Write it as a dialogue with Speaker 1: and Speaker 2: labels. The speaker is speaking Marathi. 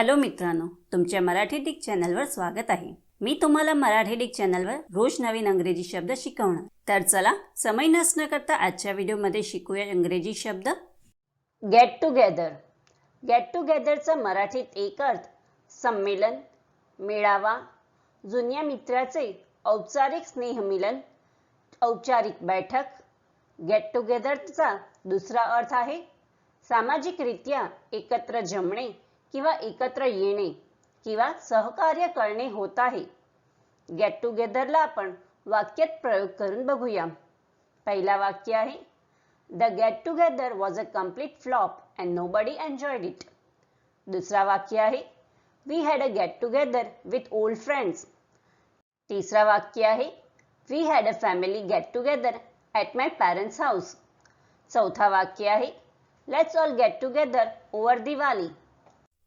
Speaker 1: हॅलो मित्रांनो तुमच्या मराठी डिक चॅनलवर स्वागत आहे. मी तुम्हाला मराठी डिक चॅनलवर रोज नवीन अंग्रेजी शब्द शिकवणार. तर चला समय नसणं करता आजच्या व्हिडिओमध्ये शिकूया इंग्रजी शब्द. गेट टुगेदर गेट टुगेदरचा मराठीत एक अर्थ संमेलन मेळावा जुन्या मित्राचे औपचारिक स्नेहमिलन औपचारिक बैठक. गेट टुगेदरचा दुसरा अर्थ आहे सामाजिकरित्या एकत्र जमणे. किंवा एकत्र येणे किंवा सहकार्य करणे होत आहे. गेट टुगेदरला आपण वाक्यात प्रयोग करून बघूया. पहिला वाक्य आहे the get together was a complete flop and nobody enjoyed it दुसरा वाक्य आहे we had a get together with old friends तिसरा वाक्य आहे we had a family get together at my parents house चौथा वाक्य आहे let's all get together over Diwali